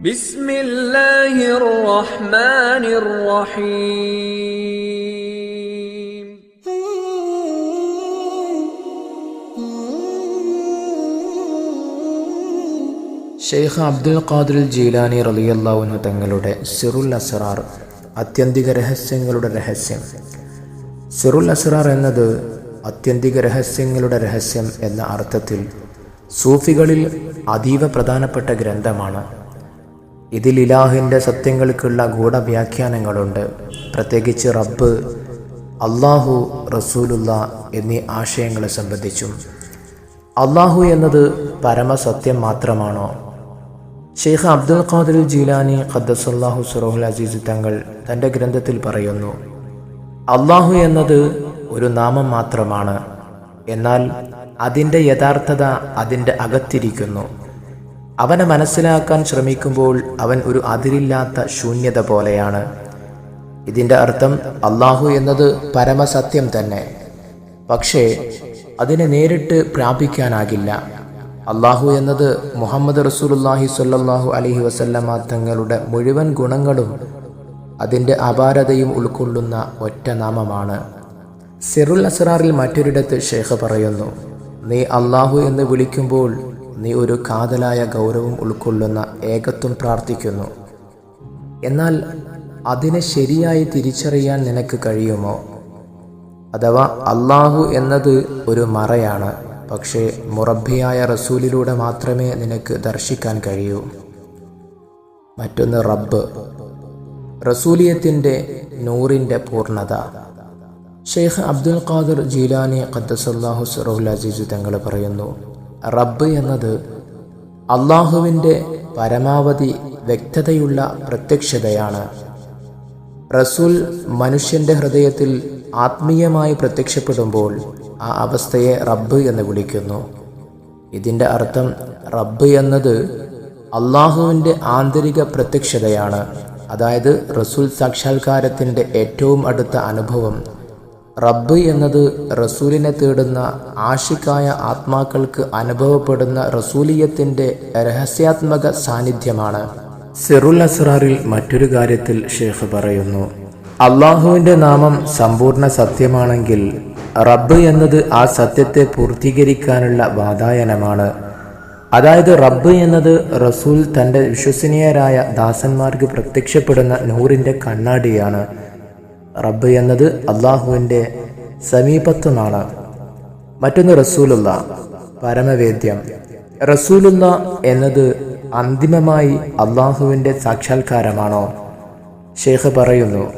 Sheikh Abdul Qadir Jilani റലിയല്ലാവുന്ന തങ്ങളുടെ സിറുൽ അസറാർ അത്യന്തിക രഹസ്യങ്ങളുടെ രഹസ്യം. സിറുൽ അസറാർ എന്നത് അത്യന്തിക രഹസ്യങ്ങളുടെ രഹസ്യം എന്ന അർത്ഥത്തിൽ സൂഫികളിൽ അതീവ പ്രധാനപ്പെട്ട ഗ്രന്ഥമാണ്. ഇതിൽ ഇലാഹിന്റെ സത്യങ്ങൾക്കുള്ള ഗൂഢവ്യാഖ്യാനങ്ങളുണ്ട്. പ്രത്യേകിച്ച് റബ്ബ് അള്ളാഹു റസൂലുള്ള എന്നീ ആശയങ്ങളെ സംബന്ധിച്ചും. അള്ളാഹു എന്നത് പരമസത്യം മാത്രമാണോ? ഷെയ്ഖ് അബ്ദുൽ ഖാദിർ ജീലാനി ഖദ്ദസല്ലാഹു സുറഹുൽ അസീസ് തങ്ങൾ തന്റെ ഗ്രന്ഥത്തിൽ പറയുന്നു അള്ളാഹു എന്നത് ഒരു നാമം മാത്രമാണ്. എന്നാൽ അതിന്റെ യഥാർത്ഥത അതിന്റെ അകത്തിരിക്കുന്നു. അവനെ മനസ്സിലാക്കാൻ ശ്രമിക്കുമ്പോൾ അവൻ ഒരു അതിരില്ലാത്ത ശൂന്യത പോലെയാണ്. ഇതിന്റെ അർത്ഥം അള്ളാഹു എന്നത് പരമസത്യം തന്നെ. പക്ഷേ അതിനെ നേരിട്ട് പ്രാപിക്കാനാകില്ല. അള്ളാഹു എന്നത് മുഹമ്മദ് റസൂലുല്ലാഹി സ്വല്ലല്ലാഹു അലഹി വസല്ലമ തങ്ങളുടെ മുഴുവൻ ഗുണങ്ങളും അതിന്റെ അപാരതയും ഉൾക്കൊള്ളുന്ന ഒറ്റ നാമമാണ്. സിറുൽ അസ്റാറിൽ മറ്റൊരിടത്ത് ഷേഖ് പറയുന്നു നീ അള്ളാഹു എന്ന് വിളിക്കുമ്പോൾ നീ ഒരു കാതലായ ഗൗരവം ഉൾക്കൊള്ളുന്ന ഏകത്വം പ്രാർത്ഥിക്കുന്നു. എന്നാൽ അതിനെ ശരിയായി തിരിച്ചറിയാൻ നിനക്ക് കഴിയുമോ? അഥവാ അള്ളാഹു എന്നത് ഒരു മറയാണ് പക്ഷേ മുറബിയായ റസൂലിലൂടെ മാത്രമേ നിനക്ക് ദർശിക്കാൻ കഴിയൂ. മറ്റൊന്ന് റബ്ബ്. റസൂലിയത്തിന്റെ നൂറിന്റെ പൂർണത. ഷെയ്ഖ് അബ്ദുൽ ഖാദർ ജീലാനി ഖദ്ദസല്ലാഹു സുറഹുൽ അസീസ് തങ്ങൾ പറയുന്നു റബ്ബ് എന്നത് അള്ളാഹുവിന്റെ പരമാവധി വ്യക്തതയുള്ള പ്രത്യക്ഷതയാണ്. റസൂൽ മനുഷ്യന്റെ ഹൃദയത്തിൽ ആത്മീയമായി പ്രത്യക്ഷപ്പെടുമ്പോൾ ആ അവസ്ഥയെ റബ്ബ് എന്ന് വിളിക്കുന്നു. ഇതിന്റെ അർത്ഥം റബ്ബ് എന്നത് അള്ളാഹുവിന്റെ ആന്തരിക പ്രത്യക്ഷതയാണ്. അതായത് റസൂൽ സാക്ഷാത്കാരത്തിന്റെ ഏറ്റവും അടുത്ത അനുഭവം റബ്ബ് എന്നത് റസൂലിനെ തേടുന്ന ആഷിക്കായ ആത്മാക്കൾക്ക് അനുഭവപ്പെടുന്ന റസൂലിയത്തിന്റെ രഹസ്യാത്മക സാന്നിധ്യമാണ്. സിറുൽ അസ്രാറിൽ മറ്റൊരു കാര്യത്തിൽ ഷേഖ് പറയുന്നു അള്ളാഹുവിന്റെ നാമം സമ്പൂർണ സത്യമാണെങ്കിൽ റബ്ബ് എന്നത് ആ സത്യത്തെ പൂർത്തീകരിക്കാനുള്ള വാതായനമാണ്. അതായത് റബ്ബ് എന്നത് റസൂൽ തന്റെ വിശ്വസനീയരായ ദാസന്മാർക്ക് പ്രത്യക്ഷപ്പെടുന്ന നൂറിന്റെ കണ്ണാടിയാണ്. റബ്ബ് എന്നത് അള്ളാഹുവിന്റെ സമീപത്തുനിന്നാണ്. മറ്റൊന്ന് റസൂലുള്ള പരമവേദ്യം. റസൂലുള്ള എന്നത് അന്തിമമായി അള്ളാഹുവിന്റെ സാക്ഷാത്കാരമാണോ? ഷെയ്ഖ് പറയുന്നു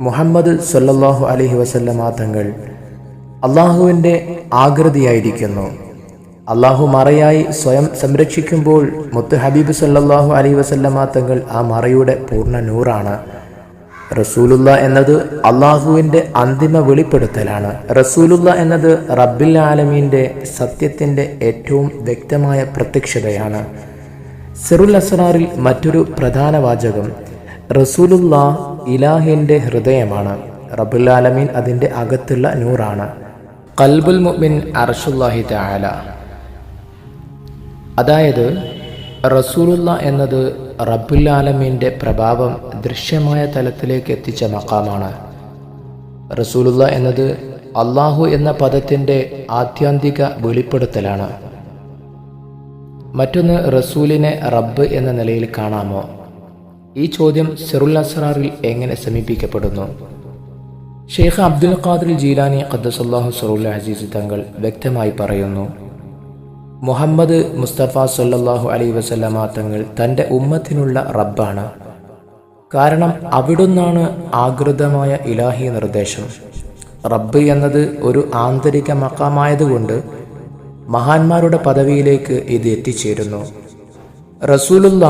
മുഹമ്മദ് സല്ലല്ലാഹു അലഹി വസല്ലമ തങ്ങൾ അള്ളാഹുവിന്റെ ആകൃതിയായിരിക്കുന്നു. അള്ളാഹു മറയായി സ്വയം സംരക്ഷിക്കുമ്പോൾ മുത്ത് ഹബീബ് സല്ലാഹു അലൈഹി വസല്ലമ തങ്ങൾ ആ മറയുടെ പൂർണ നൂറാണ്. റസൂലുള്ള എന്നത് അള്ളാഹുവിന്റെ അന്തിമ വെളിപ്പെടുത്തലാണ്. റസൂലുള്ള എന്നത് റബ്ബിൽ ആലമീന്റെ സത്യത്തിന്റെ ഏറ്റവും വ്യക്തമായ പ്രത്യക്ഷതയാണ്. സിറുൽ അസ്റാറിൽ മറ്റൊരു പ്രധാന വാചകം റസൂലുള്ള ഇലാഹിന്റെ ഹൃദയമാണ്. റബ്ബുൽ ആലമീൻ അതിന്റെ അകത്തുള്ള നൂറാണ്. കൽബുൽ മുഅ്മിൻ അർഷുല്ലാഹി അതായത് റസൂലുള്ള എന്നത് റബ്ബുൽ ആലമീന്റെ പ്രഭാവം ദൃശ്യമായ തലത്തിലേക്ക് എത്തിച്ച മക്കാമാണ്. റസൂലുള്ള എന്നത് അള്ളാഹു എന്ന പദത്തിന്റെ ആത്യന്തിക വെളിപ്പെടുത്തലാണ്. മറ്റൊന്ന് റസൂലിനെ റബ്ബ് എന്ന നിലയിൽ കാണാമോ? ഈ ചോദ്യം സിറുൽ അസറാറിൽ എങ്ങനെ സമീപിക്കപ്പെടുന്നു? ഷെയ്ഖ് അബ്ദുൽ ഖാദിർ ജീലാനി ഖദ്ദസല്ലാഹു സറുൽ അസീസ് തങ്ങൾ വ്യക്തമായി പറയുന്നു മുഹമ്മദ് മുസ്തഫ സല്ലല്ലാഹു അലൈ വസല്ലമ തങ്ങൾ തന്റെ ഉമ്മത്തിനുള്ള റബ്ബാണ്. കാരണം അവിടുന്നാണ് ആകൃതമായ ഇലാഹി നിർദ്ദേശം. റബ്ബ് എന്നത് ഒരു ആന്തരിക മക്കാമായതുകൊണ്ട് മഹാന്മാരുടെ പദവിയിലേക്ക് ഇത് എത്തിച്ചേരുന്നു. റസൂലുള്ള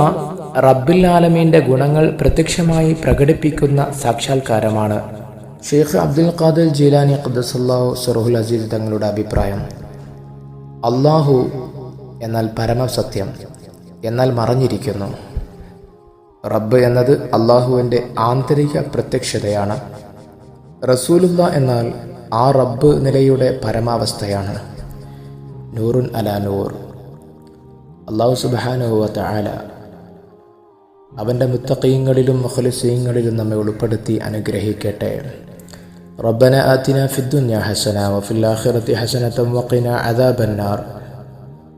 റബ്ബിൽ ആലമീന്റെ ഗുണങ്ങൾ പ്രത്യക്ഷമായി പ്രകടിപ്പിക്കുന്ന സാക്ഷാത്കാരമാണ്. ഷെയ്ഖ് അബ്ദുൽ ഖാദൽ ജീലാനി ഖദ്ദസല്ലാഹു സറുഹുൽ അസീസ് തങ്ങളുടെ അഭിപ്രായം. അള്ളാഹു എന്നാൽ പരമസത്യം എന്നാൽ മറഞ്ഞിരിക്കുന്നു. റബ്ബ് എന്നത് അള്ളാഹുവിന്റെ ആന്തരിക പ്രത്യക്ഷതയാണ്. റസൂലുള്ള എന്നാൽ ആ റബ്ബ് നിലയുടെ പരമാവസ്ഥയാണ്. നൂറുൻ അല നൂർ. അള്ളാഹു സുബാനുവ ആല അവന്റെ മുത്തക്കീങ്ങളിലും മുഖലിസീങ്ങളിലും നമ്മെ ഉൾപ്പെടുത്തി അനുഗ്രഹിക്കട്ടെ. റബ്ബന ആത്തിന ഫിദ്ദുന്യ ഹസന വഫിൽ ആഖിറത്തി വക്കിന വഖിന